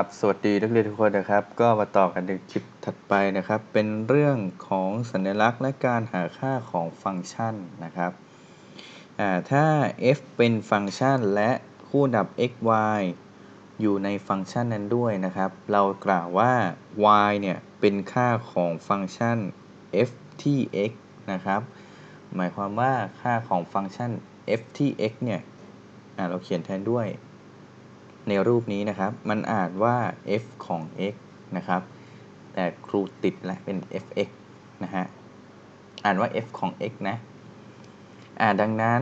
ครับสวัสดีนักเรียนทุกคนนะครับ ก็มาต่อกันในคลิปถัดไปนะครับ เป็นเรื่องของสัญลักษณ์และการหาค่าของฟังก์ชันนะครับถ้า f เป็นฟังก์ชันและคู่ดับ x y อยู่ในฟังก์ชันนั้นด้วยนะครับ เรากล่าวว่า y เนี่ยเป็นค่าของฟังก์ชัน f ที่ x นะครับ หมายความว่าค่าของฟังก์ชัน f ที่ x เนี่ยเราเขียนแทนด้วย ในรูปนี้นะครับ มันอ่านว่า f ของ x นะครับ แต่ครูติดและเป็น fx นะฮะ อ่านว่า f ของ x นะอ่าดังนั้น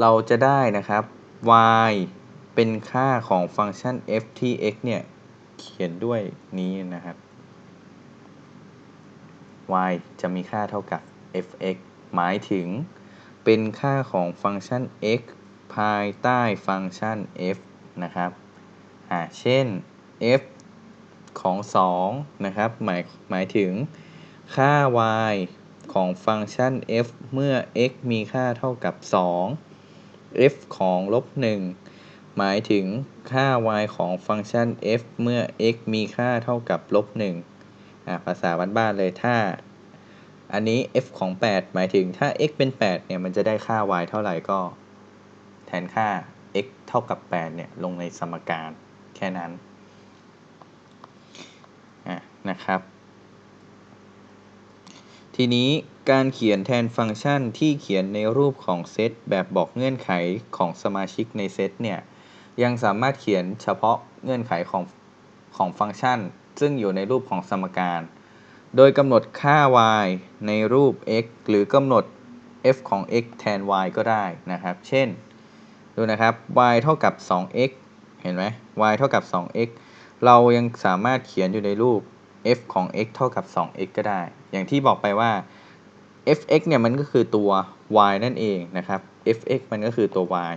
เราจะได้นะครับ y เป็นค่าของฟังก์ชัน f ที่ x เนี่ย เขียนด้วยนี้นะครับ y จะมีค่าเท่ากับ fx หมายถึง เป็นค่าของฟังก์ชัน x ภายใต้ฟังก์ชัน f นะครับอ่าเช่น f ของ 2 นะครับ หมายหมายถึงค่า y ของฟังก์ชัน f เมื่อ x มีค่าเท่ากับ 2 f ของลบ 1 หมายถึงค่า y ของฟังก์ชัน f เมื่อ x มีค่าเท่ากับลบ1อ่าภาษาบ้านๆเลยถ้า อันนี้ f ของ 8 หมายถึงถ้า x เป็น 8 เนี่ย มันจะได้ค่า y เท่าไหร่ก็แทนค่า x เท่ากับ 8 เนี่ย ลงในสมการแค่นั้นอะนะครับ ทีนี้การเขียนแทนฟังก์ชันที่เขียนในรูปของเซตแบบบอกเงื่อนไขของสมาชิกในเซตเนี่ย ยังสามารถเขียนเฉพาะเงื่อนไขของของฟังก์ชัน ซึ่งอยู่ในรูปของสมการ โดยกำหนดค่า y ในรูป x หรือกำหนด f ของ x แทน y ก็ได้นะครับ เช่น ดูนะครับ y เท่ากับ 2x เห็นไหม y เท่ากับ 2x เรายังสามารถเขียนอยู่ในรูป f ของ x เท่ากับ 2x ก็ได้ อย่างที่บอกไปว่า fx เนี่ยมันก็คือตัว y นั่นเองนะครับ fx มันก็คือตัว y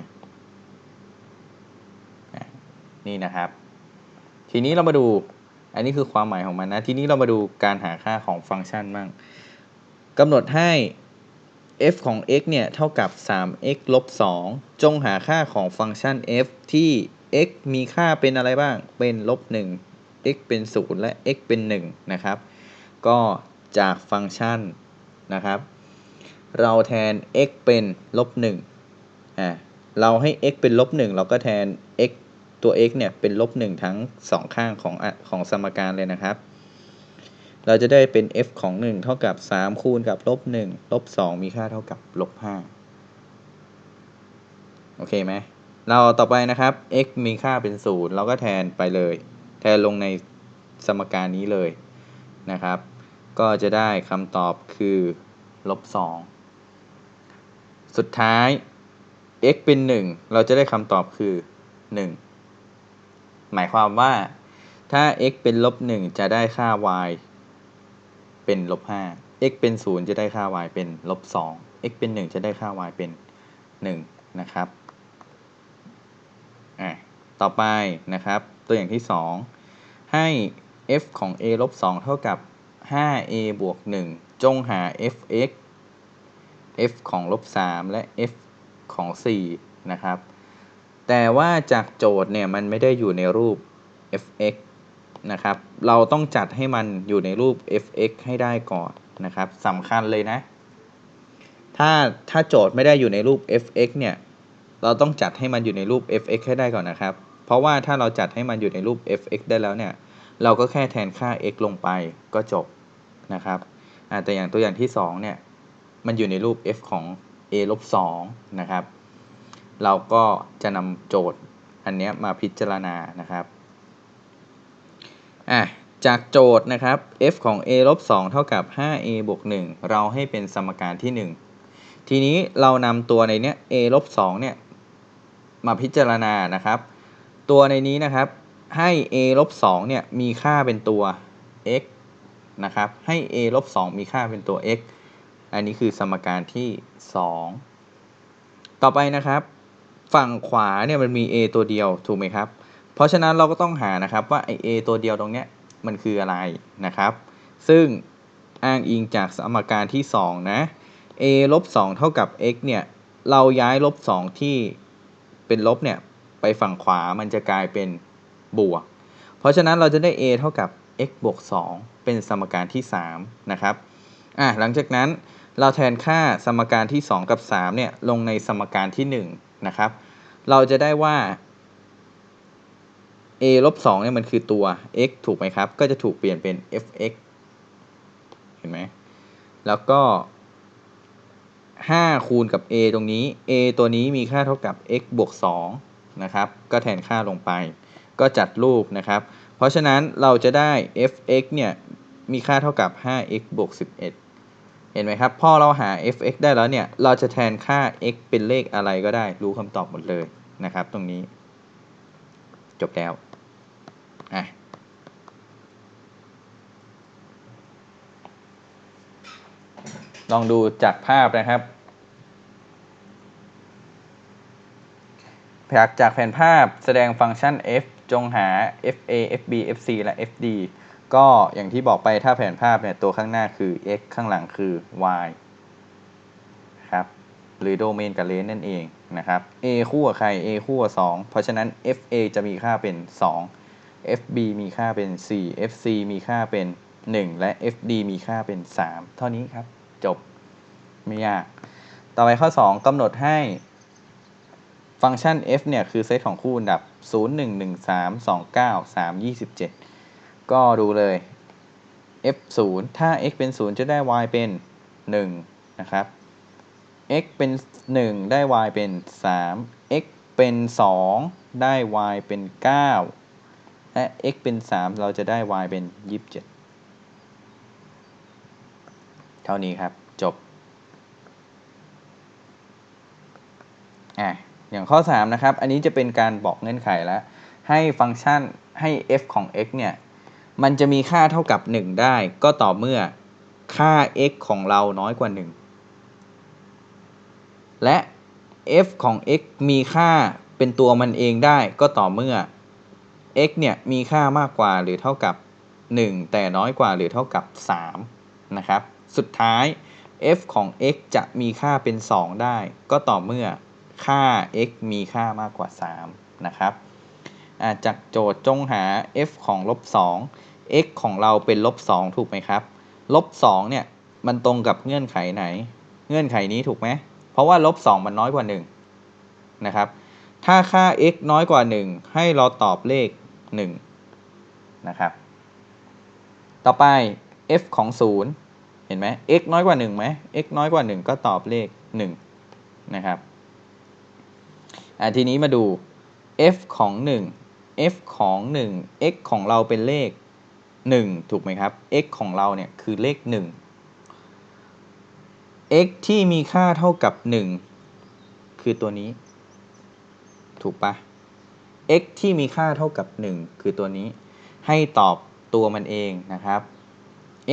นี่นะครับ ทีนี้เรามาดู อันนี้คือความหมายของมันนะ ทีนี้เรามาดูการหาค่าของฟังก์ชันบ้างกำหนดให้ f ของ x เนี่ยเท่ากับ 3x ลบ 2 จงหาค่าของฟังก์ชัน f ที่ x มีค่าเป็นอะไรบ้าง เป็นลบ 1 x เป็น 0 และ x เป็น 1 นะครับ ก็จากฟังก์ชันนะครับ เราแทน x เป็นลบ 1 อ่า เราให้ x เป็นลบ 1 เราก็แทน x ตัว x เนี่ยเป็นลบ 1 ทั้ง 2 ข้างของของสมการเลยนะครับ เราจะได้เป็น f ของ 1 เท่ากับ 3 คูณกับลบ1ลบ2มีค่าเท่ากับลบ5โอเคไหม เราต่อไปนะครับ x มีค่าเป็น 0 เราก็แทนไปเลย แทนลงในสมการนี้เลยนะครับ ก็จะได้คำตอบคือลบ2สุดท้าย x เป็น 1 เราจะได้คำตอบคือ 1 หมายความว่าถ้า x เป็นลบ 1 จะได้ค่า y เป็นลบ5 x เป็น 0 จะได้ค่า y เป็นลบ2 x เป็น 1 จะได้ค่า y เป็น 1 นะครับอะต่อไปนะครับ ตัวอย่างที่ 2 ให้ f ของ a ลบ2เท่ากับ 5a บวก 1 จงหา fx f ของลบ3และ f ของ 4 นะครับ แต่ว่าจากโจทย์เนี่ย มันไม่ได้อยู่ในรูป fx นะครับ เราต้องจัดให้มันอยู่ในรูป fx ให้ได้ก่อนนะครับสำคัญเลยนะ ถ้าถ้าโจทย์ไม่ได้อยู่ในรูป fx เนี่ย เราต้องจัดให้มันอยู่ในรูป fx ให้ได้ก่อนนะครับ เพราะว่าถ้าเราจัดให้มันอยู่ในรูป fx ได้แล้วเนี่ย เราก็แค่แทนค่า x ลงไปก็จบนะครับแต่อย่างตัวอย่างที่ 2 เนี่ย มันอยู่ในรูป f ของ a ลบ2นะครับ เราก็จะนำโจทย์อันนี้มาพิจารณานะครับ อะจากโจทย์นะครับ f ของ a ลบ2เท่ากับ 5a บวก1เราให้เป็นสมการที่ 1 ทีนี้เรานำตัวในเนี้ย a ลบ2เนี่ยมาพิจารณานะครับ ตัวในนี้นะครับให้ a ลบ2เนี่ยมีค่าเป็นตัว x นะครับ ให้ a ลบ2มีค่าเป็นตัว x อันนี้คือสมการที่ 2 ต่อไปนะครับ ฝั่งขวาเนี่ยมันมี a ตัวเดียวถูกไหมครับ เพราะฉะนั้นเราก็ต้องหานะครับว่าไอ a ตัวเดียวตรงเนี้ยมันคืออะไรนะครับ ซึ่งอ้างอิงจากสมการที่ 2 นะ a ลบ2เท่ากับ x เนี่ยเราย้ายลบ2ที่เป็นลบเนี่ยไปฝั่งขวามันจะกลายเป็นบวก เพราะฉะนั้นเราจะได้ a เท่ากับ x บวก 2 เป็นสมการที่ 3 นะครับอะหลังจากนั้นเราแทนค่าสมการที่ 2 กับ 3 เนี่ยลงในสมการที่ 1 นะครับ เราจะได้ว่า a ลบ2เนี่ยมันคือตัว x ถูกไหมครับ ก็จะถูกเปลี่ยนเป็น fx เห็นไหม แล้วก็ 5 คูณกับ a ตรงนี้ a ตัวนี้มีค่าเท่ากับ x บวก2นะครับ ก็แทนค่าลงไป ก็จัดรูปนะครับ เพราะฉะนั้นเราจะได้ fx เนี่ย มีค่าเท่ากับ 5x บวก11เห็นไหมครับ พอเราหา fx ได้แล้วเนี่ย เราจะแทนค่า x เป็นเลขอะไรก็ได้ รู้คำตอบหมดเลยนะครับ ตรงนี้ จบแล้ว อะลองดูจากภาพนะครับจากจากแผนภาพแสดงฟังก์ชัน f จงหา fa fb fc และ fd ก็อย่างที่บอกไปถ้าแผนภาพเนี่ยตัวข้างหน้าคือ x ข้างหลังคือ y ครับหรือโดเมนกับเลนนั่นเองนะครับ a คู่กับใคร a คู่กับ2เพราะฉะนั้น fa จะมีค่าเป็น 2 fb มีค่าเป็น 4 fc มีค่าเป็น 1 และ fd มีค่าเป็น 3 เท่านี้ครับ จบ ไม่ยาก ต่อไปข้อ 2กำหนดให้ฟังก์ชัน f เนี่ย คือเซตของคู่อันดับ 0 1 1 3 2 9 3 27 ก็ดูเลย f 0ถ้า x เป็น 0 จะได้ y เป็น 1 นะครับ x เป็น 1 ได้ y เป็น 3 x เป็น 2 ได้ y เป็น 9 และ x เป็น 3 เราจะได้ y เป็น 27 เท่านี้ครับ จบ อะ อย่างข้อ 3 นะครับ อันนี้จะเป็นการบอกเงื่อนไขแล้ว ให้ฟังก์ชันให้ f ของ x เนี่ย มันจะมีค่าเท่ากับ 1 ได้ ก็ต่อเมื่อค่า x ของเราน้อยกว่า 1 และ f ของ x มีค่าเป็นตัวมันเองได้ ก็ต่อเมื่อ x เนี่ยมีค่ามากกว่าหรือเท่ากับ 1 แต่น้อยกว่าหรือเท่ากับ 3 นะครับ สุดท้าย f ของ x จะมีค่าเป็น 2 ได้ ก็ต่อเมื่อค่า x มีค่ามากกว่า 3 นะครับจากโจทย์จงหา f ของลบ2 x ของเราเป็นลบ2ถูกไหมครับลบ2เนี่ยมันตรงกับเงื่อนไขไหน เงื่อนไขนี้ถูกไหมเพราะว่าลบ2มันน้อยกว่า 1 นะครับ ถ้าค่า x น้อยกว่า 1 ให้เราตอบเลข 1นะครับ ต่อไป f ของ 0 เห็นไหม x น้อยกว่า1ไหม x น้อยกว่า 1 ก็ตอบเลข 1 นะครับอ่ทีนี้มาดู f ของ 1 f ของ 1 x ของเราเป็นเลข 1 ถูกไหมครับ x ของเราเนี่ยคือเลข 1 x ที่มีค่าเท่ากับ 1 คือตัวนี้ ถูกปะ x ที่มีค่าเท่ากับ 1 คือตัวนี้ ให้ตอบตัวมันเองนะครับ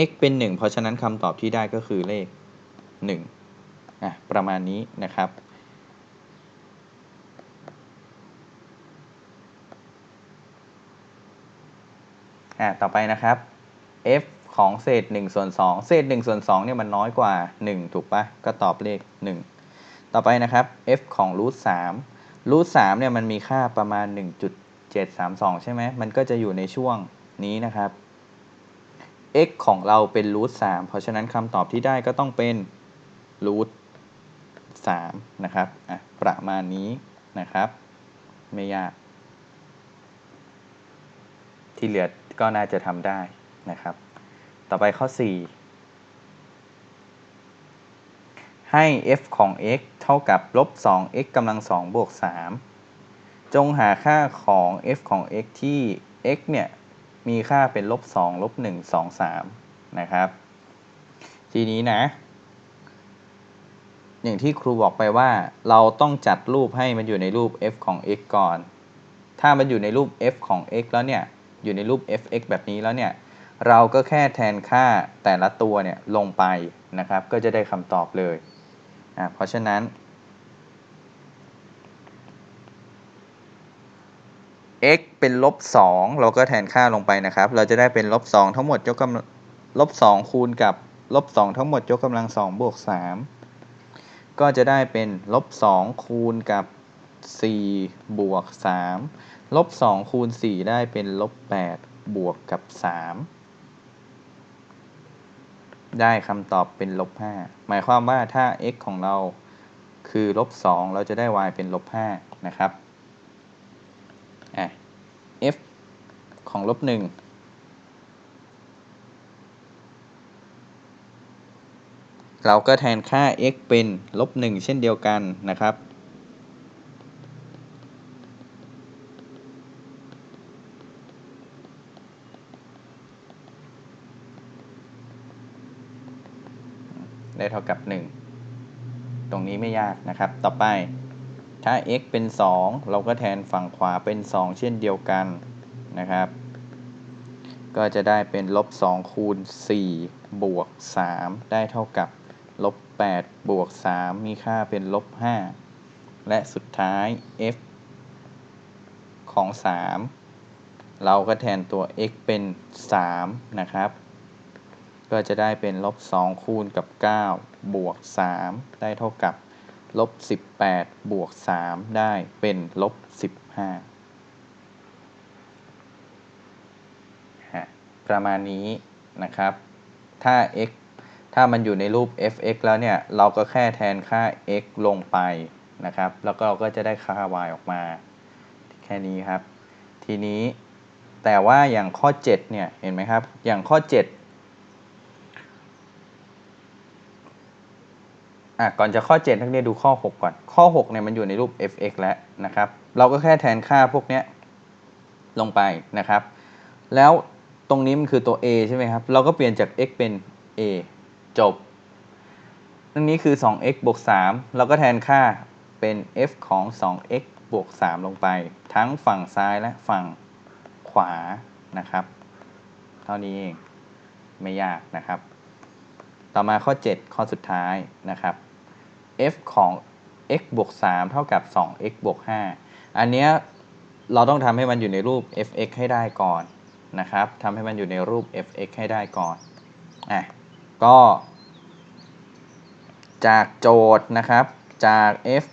x เป็น 1 เพราะฉะนั้นคำตอบที่ได้ก็คือเลข1อะประมาณนี้นะครับ อ่าต่อไปนะครับ f ของเศษ1ส่วน2เศษ1ส่วน2เนี่ยมันน้อยกว่า 1 ถูกปะก็ตอบเลข 1 ต่อไปนะครับ f ของรูท3 รูท3เนี่ยมันมีค่าประมาณ 1.732 ใช่ไหมมันก็จะอยู่ในช่วงนี้นะครับ x ของเราเป็นรูท3เพราะฉะนั้นคำตอบที่ได้ก็ต้องเป็นรูท3นะครับอะประมาณนี้นะครับ ไม่ยาก ที่เหลือก็น่าจะทำได้นะครับ ต่อไปข้อ 4 ให้ f ของ x เท่ากับลบ 2x กำลัง2บวก 3 จงหาค่าของ f ของ x ที่ x เนี่ย มีค่าเป็นลบ 2 ลบ 1 2 3 นะครับ ทีนี้นะ อย่างที่ครูบอกไปว่า เราต้องจัดรูปให้มันอยู่ในรูป f ของ x ก่อน ถ้ามันอยู่ในรูป f ของ x แล้วเนี่ย อยู่ในรูป f(x) แบบนี้แล้วเนี่ย เราก็แค่แทนค่าแต่ละตัวเนี่ยลงไปนะครับ ก็จะได้คำตอบเลย อ่าเพราะฉะนั้น x เป็นลบ2เราก็แทนค่าลงไปนะครับ เราจะได้เป็นลบ2ทั้งหมดยกกำลังลบ2คูณกับลบ2ทั้งหมดยกกำลัง2บวก3ก็จะได้เป็นลบ2คูณกับ4บวก3ลบ2คูณ4ได้เป็นลบ8บวกกับ3 ได้คำตอบเป็นลบ5หมายความว่าถ้า x ของเราคือลบ2เราจะได้ y เป็นลบ5นะครับอะ f ของลบ1เราก็แทนค่า x เป็นลบ1เช่นเดียวกันนะครับ ได้เท่ากับ 1 ตรงนี้ไม่ยากนะครับ ต่อไปถ้า x เป็น 2 เราก็แทนฝั่งขวาเป็น 2 เช่นเดียวกันนะครับ ก็จะได้เป็นลบ 2 คูณ 4 บวก 3 ได้เท่ากับลบ 8 บวก 3 มีค่าเป็นลบ 5 และสุดท้าย f ของ 3 เราก็แทนตัว x เป็น 3 นะครับ ก็จะได้เป็นลบ2คูณกับ 9 บวก 3 ได้เท่ากับลบ18 บวก 3 ได้เป็นลบ15 ประมาณนี้นะครับ ถ้า x ถ้ามันอยู่ในรูป f(x) แล้วเนี่ย เราก็แค่แทนค่า x ลงไปนะครับ แล้วก็เราก็จะได้ค่า y ออกมา แค่นี้ครับ ทีนี้แต่ว่าอย่างข้อ 7 เนี่ย เห็นไหมครับ อย่างข้อ 7 อะก่อนจะข้อ 7 นักเรียนดูข้อ 6 ก่อน ข้อ6เนี่ยมันอยู่ในรูป f(x) แล้วนะครับ เราก็แค่แทนค่าพวกเนี้ยลงไปนะครับ แล้วตรงนี้มันคือตัว a ใช่ไหมครับ เราก็เปลี่ยนจาก x เป็น a จบอันนี้คือ 2x บวก 3 เราก็แทนค่าเป็น f ของ 2x บวก 3 ลงไป ทั้งฝั่งซ้ายและฝั่งขวานะครับ เท่านี้เอง ไม่ยากนะครับ ต่อมาข้อ 7 ข้อสุดท้ายนะครับ f ของ x บวก3เท่ากับ 2x บวก5อันเนี้ยเราต้องทำให้มันอยู่ในรูป f(x) ให้ได้ก่อนนะครับทำให้มันอยู่ในรูป f(x) ให้ได้ก่อนอะก็ จากโจทย์นะครับจาก f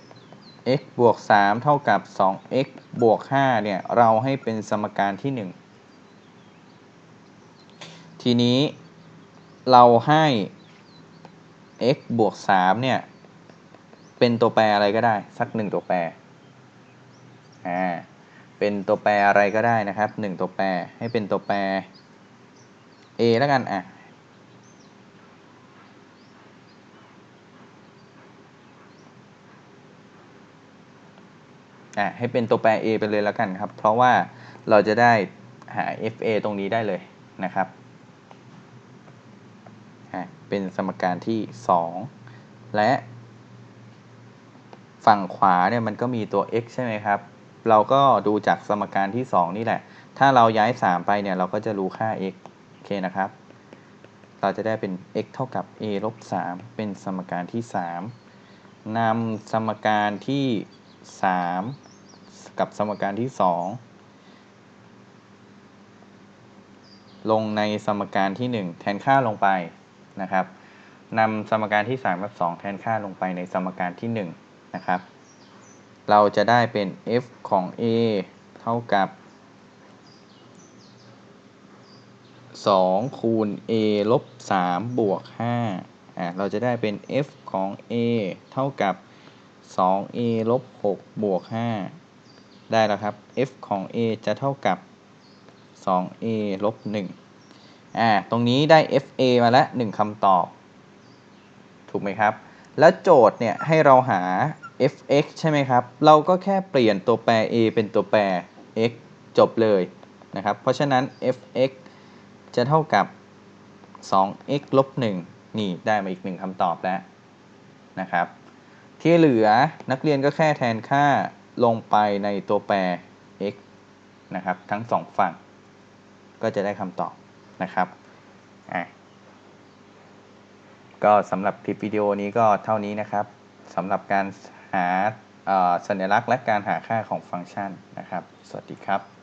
x บวก 3 เท่ากับ 2x บวก 5 เนี่ย เราให้เป็นสมการที่ 1 ทีนี้เราให้ x บวก 3 เนี่ย เป็นตัวแปรอะไรก็ได้ สัก1ตัวแปร อ่า เป็นตัวแปรอะไรก็ได้นะครับ1ตัวแปรให้เป็นตัวแปร a แล้วกัน อะ อะ ให้เป็นตัวแปร a ไปเลยแล้วกันครับ เพราะว่าเราจะได้หา fa ตรงนี้ได้เลยนะครับอะเป็นสมการที่ 2 และ ฝั่งขวาเนี่ยมันก็มีตัว x ใช่ไหมครับ เราก็ดูจากสมการที่ 2 นี่แหละ ถ้าเราย้าย 3 ไปเนี่ยเราก็จะรู้ค่า x โอเคนะครับ เราจะได้เป็น x เท่ากับ a ลบ3เป็นสมการที่ 3นำสมการที่ 3 กับสมการที่ 2 ลงในสมการที่ 1 แทนค่าลงไปนะครับนำสมการที่ 3 กับ 2 แทนค่าลงไปในสมการที่ 1 นะครับ เราจะได้เป็น f ของ a เท่ากับ 2 คูณ a ลบ 3 บวก 5 อะเราจะได้เป็น f ของ a เท่ากับ 2a ลบ 6 บวก 5 ได้แล้วครับ f ของ a จะเท่ากับ 2a ลบ 1 อ่า ตรงนี้ได้ fa มาแล้ว 1คำตอบ ถูกไหมครับ แล้วโจทย์เนี่ยให้เราหา fx ใช่ไหมครับ เราก็แค่เปลี่ยนตัวแปร a เป็นตัวแปร x จบเลยนะครับ เพราะฉะนั้น fx จะเท่ากับ 2x ลบ1นี่ได้มาอีกหนึ่งคำตอบแล้วนะครับ ที่เหลือนักเรียนก็แค่แทนค่าลงไปในตัวแปร x นะครับ ทั้งสองฝั่ง ก็จะได้คำตอบนะครับ ก็สำหรับคลิปวิดีโอนี้ก็เท่านี้นะครับสำหรับการหาสัญลักษณ์และการหาค่าของฟังก์ชันนะครับ สวัสดีครับ